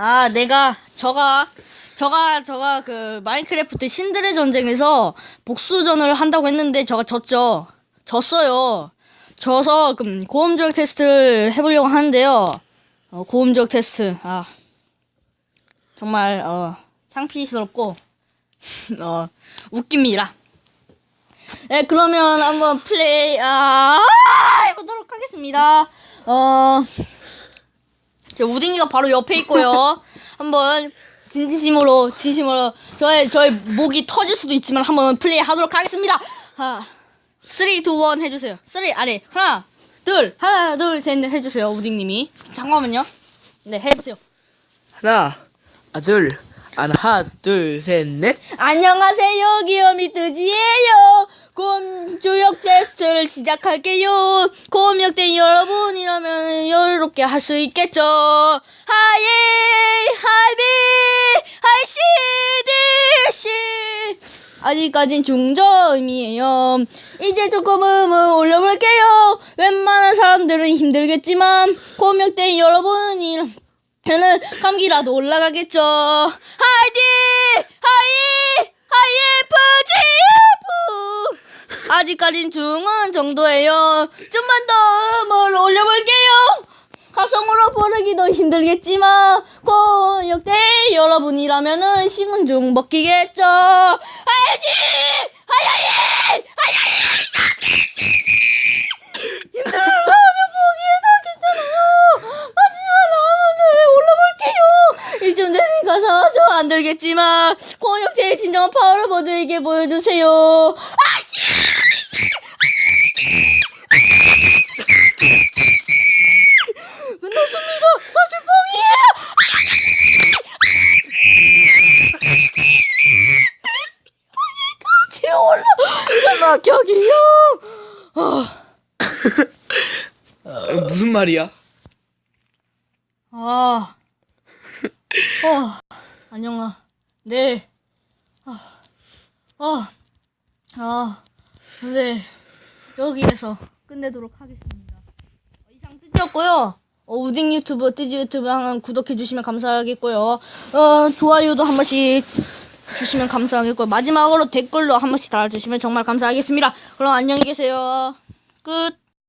아, 내가, 저가, 저가, 저가 그 마인크래프트 신들의 전쟁에서 복수전을 한다고 했는데 저가 졌죠. 졌어요. 져서 그 고음적 테스트를 해보려고 하는데요. 어, 고음적 테스트. 아, 정말, 어, 창피스럽고, 어, 웃깁니다. 네, 그러면 한번 플레이, 아, 해보도록 하겠습니다. 어, 저 우딩이가 바로 옆에 있고요. 한번 진심으로 진심으로 저의 저의 목이 터질 수도 있지만 한번 플레이 하도록 하겠습니다. 하, 3, 2, 1 해주세요. 3 아래 하나 둘 하나 둘 셋 넷 해주세요. 우딩님이 잠깐만요. 네 해주세요. 하나, 아, 둘, 하나, 둘, 셋, 넷. 안녕하세요 귀요미 뜨지예요. 곰주역 테스트를 시작할게요. 곰역대 여러분이라면 여유롭게 할 수 있겠죠. 하이 하이비 하이시디시 아직까진 중저음이에요. 이제 조금은 올려볼게요. 웬만한 사람들은 힘들겠지만 곰역대 여러분이라면 감기라도 올라가겠죠. 하이디 하이 하이프지프 아직까진 중은 정도예요. 좀만 더 음을 올려볼게요. 가성으로 부르기도 힘들겠지만 고역대 여러분이라면은 식은 중 힘들어 하면 포기해서 괜찮아요. 하지만 나머지 올라볼게요. 이쯤 되니까 사죠 안 들겠지만 권역대의 진정한 파워를 모두에게 보여주세요. 아씨! 끝났습니다. 사실 뻥이에요. 여기까 지 올라. 사막격이요. 어, 무슨 말이야? 아, 어, 안녕아. 네. 아, 아, 아, 네. 여기에서 끝내도록 하겠습니다. 어, 이상 뜨지였고요. 어, 우딩 유튜브, 뜨지 유튜브 항상 구독해주시면 감사하겠고요. 어, 좋아요도 한 번씩 주시면 감사하겠고요. 마지막으로 댓글로 한 번씩 달아주시면 정말 감사하겠습니다. 그럼 안녕히 계세요. 끝.